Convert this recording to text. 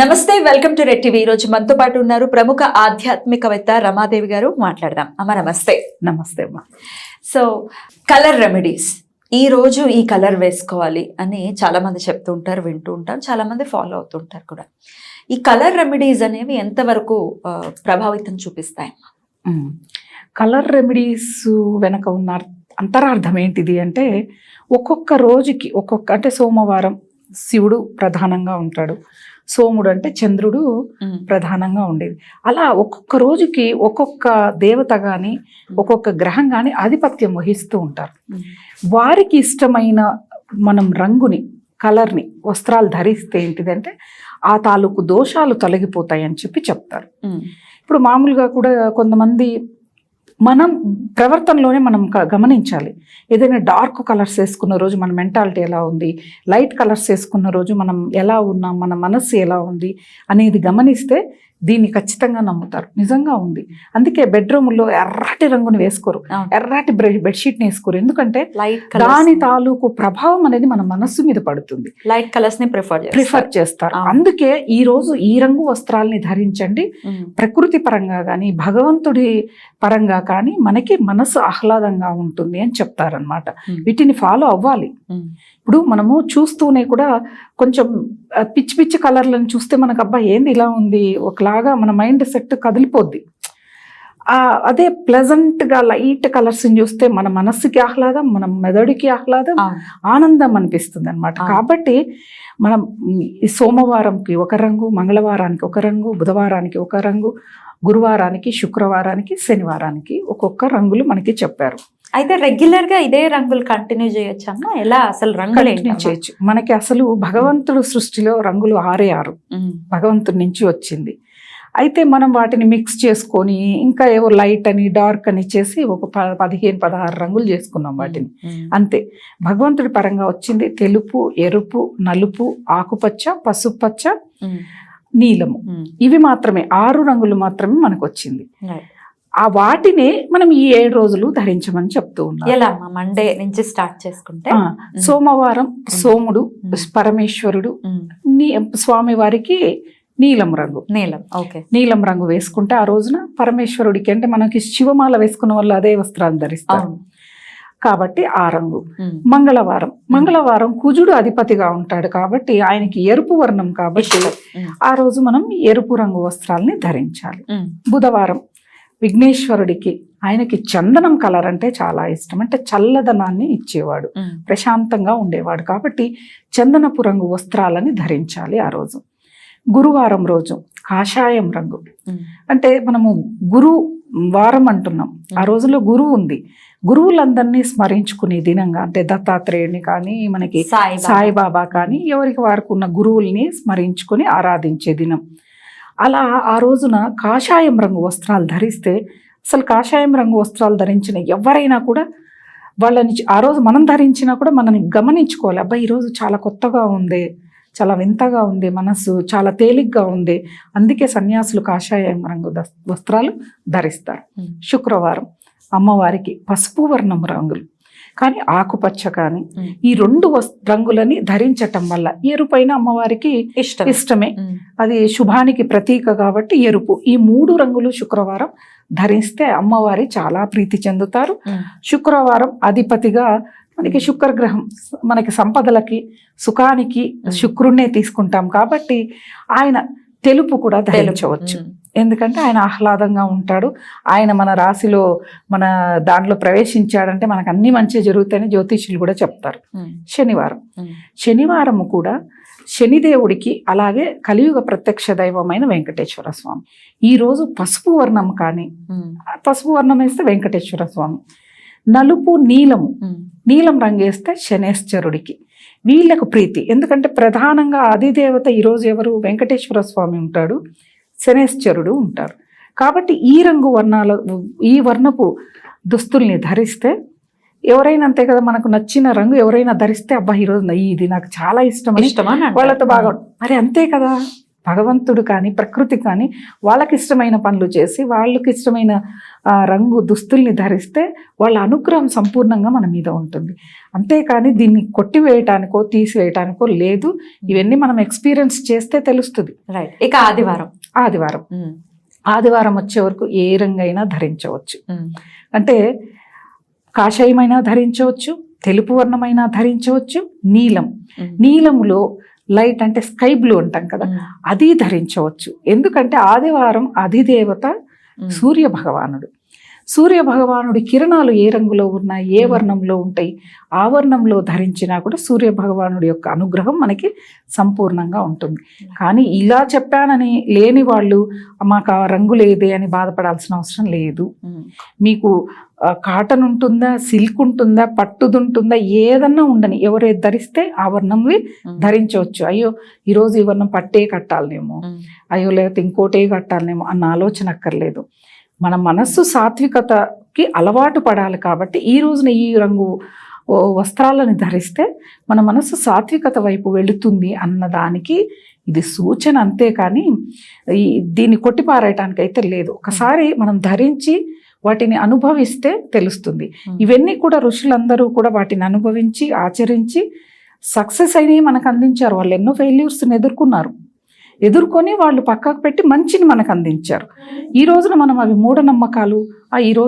నమస్తే welcome to red TV. ఈ రోజు మనతో పాటు ఉన్నారు ప్రముఖ ఆధ్యాత్మికవేత్త రమాదేవి గారు. మాట్లాడదాం. అమ్మ నమస్తే. నమస్తే అమ్మా. So colour remedies. ఈ రోజు ఈ కలర్ వేసుకోవాలి అని చాలా మంది చెప్తూ ఉంటారు వింటూ ఉంటారు చాలా మంది ఫాలో అవుతుంటారు కూడా. ఈ కలర్ రెమెడీస్ అనేవి ఎంతవరకు ప్రభావితం చూపిస్తాయి. కలర్ రెమెడీస్ వెనక ఉన్న అంతరార్థం ఏంటిది అంటే ఒక్కొక్క రోజుకి ఒక్కొక్క అంటే సోమవారం శివుడు ప్రధానంగా ఉంటాడు. సోముడు అంటే చంద్రుడు ప్రధానంగా ఉండేది. అలా ఒక్కొక్క రోజుకి ఒక్కొక్క దేవత కానీ ఒక్కొక్క గ్రహం కానీ ఆధిపత్యం వహిస్తూ ఉంటారు. వారికి ఇష్టమైన మనం రంగుని కలర్ని వస్త్రాలు ధరిస్తే ఏంటిదంటే ఆ తాలూకు దోషాలు తొలగిపోతాయి అని చెప్పి చెప్తారు. ఇప్పుడు మామూలుగా కూడా కొంతమంది మనం ప్రవర్తనలోనే మనం గమనించాలి. ఏదైనా డార్క్ కలర్స్ వేసుకున్న రోజు మన మెంటాలిటీ ఎలా ఉంది? లైట్ కలర్స్ వేసుకున్న రోజు మనం ఎలా ఉన్నాం? మన మనస్సు ఎలా ఉంది? అనేది గమనిస్తే దీన్ని ఖచ్చితంగా నమ్ముతారు. నిజంగా ఉంది. అందుకే బెడ్రూమ్లో ఎర్రటి రంగుని వేసుకోరు. ఎర్రటి బెడ్షీట్ని వేసుకోరు. ఎందుకంటే లైట్ దాని తాలూకు ప్రభావం అనేది మన మనస్సు మీద పడుతుంది. లైట్ కలర్స్ని ప్రిఫర్ ప్రిఫర్ చేస్తారు. అందుకే ఈ రోజు ఈ రంగు వస్త్రాల్ని ధరించండి. ప్రకృతి పరంగా కానీ భగవంతుడి పరంగా కానీ మనకి మనసు ఆహ్లాదంగా ఉంటుంది అని చెప్తారనమాట వీటిని ఫాలో అవ్వాలి. ఇప్పుడు మనము చూస్తూనే కూడా కొంచెం పిచ్చి పిచ్చి కలర్లను చూస్తే మనకు అబ్బా ఏంది ఇలా ఉంది? ఒకలాగా మన మైండ్ సెట్ కదిలిపోద్ది. ఆ, అదే ప్లెజెంట్గా లైట్ కలర్స్ని చూస్తే మన మనస్సుకి ఆహ్లాదం మన మెదడుకి ఆహ్లాదం ఆనందం అనిపిస్తుంది అనమాట. కాబట్టి మనం ఈ సోమవారంకి ఒక రంగు మంగళవారానికి ఒక రంగు బుధవారానికి ఒక రంగు గురువారానికి శుక్రవారానికి శనివారానికి ఒక్కొక్క రంగులు మనకి చెప్పారు. అయితే రెగ్యులర్గా ఇదే రంగులు కంటిన్యూ చేయొచ్చమ్మా ఎలా అసలు రంగులు? చేయొచ్చు. మనకి అసలు భగవంతుడు సృష్టిలో రంగులు ఆరే ఆరు భగవంతుడి నుంచి వచ్చింది. అయితే మనం వాటిని మిక్స్ చేసుకొని ఇంకా ఏవో లైట్ అని డార్క్ అని చేసి ఒక ప- పదిహేను పదహారు రంగులు చేసుకున్నాం వాటిని. అంతే. భగవంతుడి పరంగా వచ్చింది తెలుపు ఎరుపు నలుపు ఆకుపచ్చ పసుపచ్చ నీలము. ఇవి మాత్రమే. ఆరు రంగులు మాత్రమే మనకు వచ్చింది. ఆ వాటినే మనం ఈ ఏడు రోజులు ధరించమని చెప్తూ ఉన్నాం ఎలా? మండే నుంచి స్టార్ట్ చేసుకుంటే? సోమవారం సోముడు. పరమేశ్వరుడు స్వామివారికి నీలం రంగు. నీలం ఓకే. నీలం రంగు వేసుకుంటే ఆ రోజున పరమేశ్వరుడికి అంటే మనకి శివమాల వేసుకున్న వాళ్ళు అదే వస్త్రాలు ధరిస్తారు. కాబట్టి ఆ రంగు. మంగళవారం. మంగళవారం కుజుడు అధిపతిగా ఉంటాడు కాబట్టి ఆయనకి ఎరుపు వర్ణం కాబట్టి ఆ రోజు మనం ఎరుపు రంగు వస్త్రాల్ని ధరించాలి. బుధవారం విఘ్నేశ్వరుడికి ఆయనకి చందనం కలర్ అంటే చాలా ఇష్టం. అంటే చల్లదనాన్ని ఇచ్చేవాడు. ప్రశాంతంగా ఉండేవాడు కాబట్టి చందనపు రంగు వస్త్రాలని ధరించాలి ఆ రోజు. గురువారం రోజు కాషాయం రంగు. అంటే మనము గురు వారం అంటున్నాం. ఆ రోజుల్లో గురువు ఉంది. గురువులందరినీ స్మరించుకునే దినంగా అంటే దత్తాత్రేయుని కానీ మనకి. సాయిబాబా కానీ ఎవరికి వారికి ఉన్న గురువుల్ని స్మరించుకొని ఆరాధించే దినం. అలా ఆ రోజున కాషాయం రంగు వస్త్రాలు ధరిస్తే అసలు కాషాయం రంగు వస్త్రాలు ధరించిన ఎవరైనా కూడా వాళ్ళని ఆ రోజు మనం ధరించినా కూడా మనని గమనించుకోవాలి. అబ్బాయి ఈరోజు చాలా కొత్తగా ఉంది చాలా వింతగా ఉంది మనసు చాలా తేలిగ్గా ఉంది. అందుకే సన్యాసులు కాషాయం రంగు వస్త్రాలు ధరిస్తారు. శుక్రవారం అమ్మవారికి పసుపు వర్ణం రంగులు. కానీ ఆకుపచ్చ కానీ ఈ రెండు రంగులని ధరించటం వల్ల ఎరుపైన అమ్మవారికి ఇష్టం ఇష్టమే. అది శుభానికి ప్రతీక కాబట్టి ఎరుపు. ఈ మూడు రంగులు శుక్రవారం ధరిస్తే అమ్మవారి చాలా ప్రీతి చెందుతారు. శుక్రవారం అధిపతిగా మనకి శుక్రగ్రహం మనకి సంపదలకి సుఖానికి శుక్రుణ్ణే తీసుకుంటాం కాబట్టి ఆయన తెలుపు కూడా ధరించవచ్చు. ఎందుకంటే ఆయన ఆహ్లాదంగా ఉంటాడు. ఆయన మన రాశిలో మన దాంట్లో ప్రవేశించాడంటే మనకు అన్ని మంచి జరుగుతాయని జ్యోతిష్యులు కూడా చెప్తారు. శనివారం. ఉమ్, శనివారము కూడా శనిదేవుడికి అలాగే కలియుగ ప్రత్యక్ష దైవమైన వెంకటేశ్వర స్వామి. ఈరోజు పసుపు వర్ణం కానీ పసుపు వర్ణం వేస్తే వెంకటేశ్వర స్వామి. నలుపు నీలము. నీలం రంగు వేస్తే శనేశ్వరుడికి. వీళ్ళకు ప్రీతి. ఎందుకంటే ప్రధానంగా అధిదేవత ఈరోజు ఎవరు? వెంకటేశ్వర స్వామి ఉంటాడు. శనేశ్వరుడు ఉంటారు కాబట్టి ఈ రంగు వర్ణాల ఈ వర్ణపు దుస్తుల్ని ధరిస్తే ఎవరైనా అంతే కదా మనకు నచ్చిన రంగు ఎవరైనా ధరిస్తే అబ్బా ఈరోజు ఇది నాకు చాలా ఇష్టం ఇష్టమా. వాళ్ళతో బాగా మరి అంతే కదా భగవంతుడు కానీ ప్రకృతి కానీ వాళ్ళకి ఇష్టమైన పనులు చేసి వాళ్ళకి ఇష్టమైన రంగు దుస్తుల్ని ధరిస్తే వాళ్ళ అనుగ్రహం సంపూర్ణంగా మన మీద ఉంటుంది. అంతేకాని దీన్ని కొట్టివేయటానికో తీసివేయటానికో లేదు. ఇవన్నీ మనం ఎక్స్పీరియన్స్ చేస్తే తెలుస్తుంది. రైట్ ఇక ఆదివారం. ఆదివారం. ఉమ్, ఆదివారం వచ్చే వరకు ఏ రంగైనా ధరించవచ్చు. ఉమ్, అంటే కాషాయమైనా ధరించవచ్చు తెలుపు వర్ణమైనా ధరించవచ్చు నీలం. ఉమ్, నీలములో లైట్ అంటే స్కై బ్లూ అంటాం కదా అది ధరించవచ్చు. ఎందుకంటే ఆదివారం అధిదేవత సూర్య భగవానుడు సూర్య భగవానుడి కిరణాలు ఏ రంగులో ఉన్నాయి ఏ వర్ణంలో ఉంటాయి ఆ వర్ణంలో ధరించినా కూడా సూర్య భగవానుడి యొక్క అనుగ్రహం మనకి సంపూర్ణంగా ఉంటుంది. కానీ ఇలా చెప్పానని లేని వాళ్ళు మాకు ఆ రంగు లేదే అని బాధపడాల్సిన అవసరం లేదు. మీకు కాటన్ ఉంటుందా సిల్క్ ఉంటుందా పట్టుది ఉంటుందా ఏదన్నా ఉండని ఎవరేది ధరిస్తే ఆ వర్ణంవి ధరించవచ్చు. అయ్యో ఈరోజు ఈ వర్ణం పట్టే కట్టాలనేమో. అయ్యో లేకపోతే ఇంకోటే కట్టాలనేమో అన్న ఆలోచన అక్కర్లేదు. మన మనస్సు సాత్వికతకి అలవాటు పడాలి కాబట్టి ఈ రోజున ఈ రంగు వస్త్రాలను ధరిస్తే మన మనస్సు సాత్వికత వైపు వెళుతుంది అన్నదానికి ఇది సూచన అంతేకాని ఈ దీన్ని కొట్టిపారేయటానికి అయితే లేదు. ఒకసారి మనం ధరించి వాటిని అనుభవిస్తే తెలుస్తుంది. ఇవన్నీ కూడా ఋషులందరూ కూడా వాటిని అనుభవించి ఆచరించి సక్సెస్ అయినవి మనకు అందించారు. వాళ్ళు ఎన్నో ఫెయిల్యూర్స్ని ఎదుర్కొన్నారు. ఎదుర్కొని వాళ్ళు పక్కకు పెట్టి మంచిని మనకు అందించారు. ఈ రోజున మనం అవి మూఢనమ్మకాలు ఆ ఈ రోజు